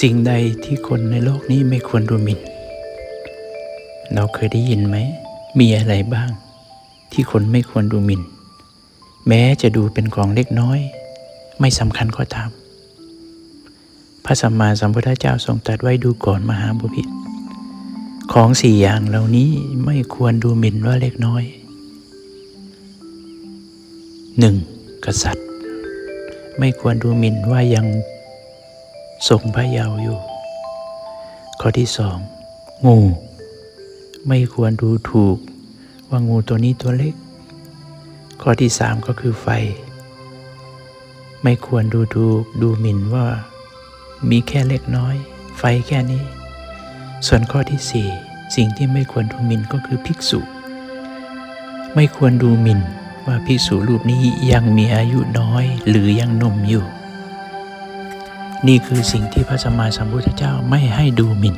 สิ่งใดที่คนในโลกนี้ไม่ควรดูหมิ่น เราเคยได้ยินไหม มีอะไรบ้าง ที่คนไม่ควรดูหมิ่น แม้จะดูเป็นของเล็กน้อย ไม่สำคัญก็ตาม พระสัมมาสัมพุทธเจ้าทรงตรัสไว้ดูก่อนมหาบุพิตของสี่อย่างเหล่านี้ไม่ควรดูหมิ่นว่าเล็กน้อยหนึ่งกษัตริย์ ไม่ควรดูหมิ่นว่ายัง ทรงพระเยาว์อยู่ ข้อที่สองงู ไม่ควรดูถูกว่างูตัวนี้ตัวเล็ก ข้อที่สามก็คือไฟ ไม่ควรดูถูกดูหมิ่นว่า มีแค่เล็กน้อย ไฟแค่นี้ ส่วนข้อที่สี่สิ่งที่ไม่ควรดูหมิ่นก็คือภิกษุ ไม่ควรดูหมิ่นว่าภิกษุรูปนี้ยังมีอายุน้อยหรือยังหนุ่มอยู่ นี่คือสิ่งที่พระสัมมาสัมพุทธเจ้าไม่ให้ดูหมิ่น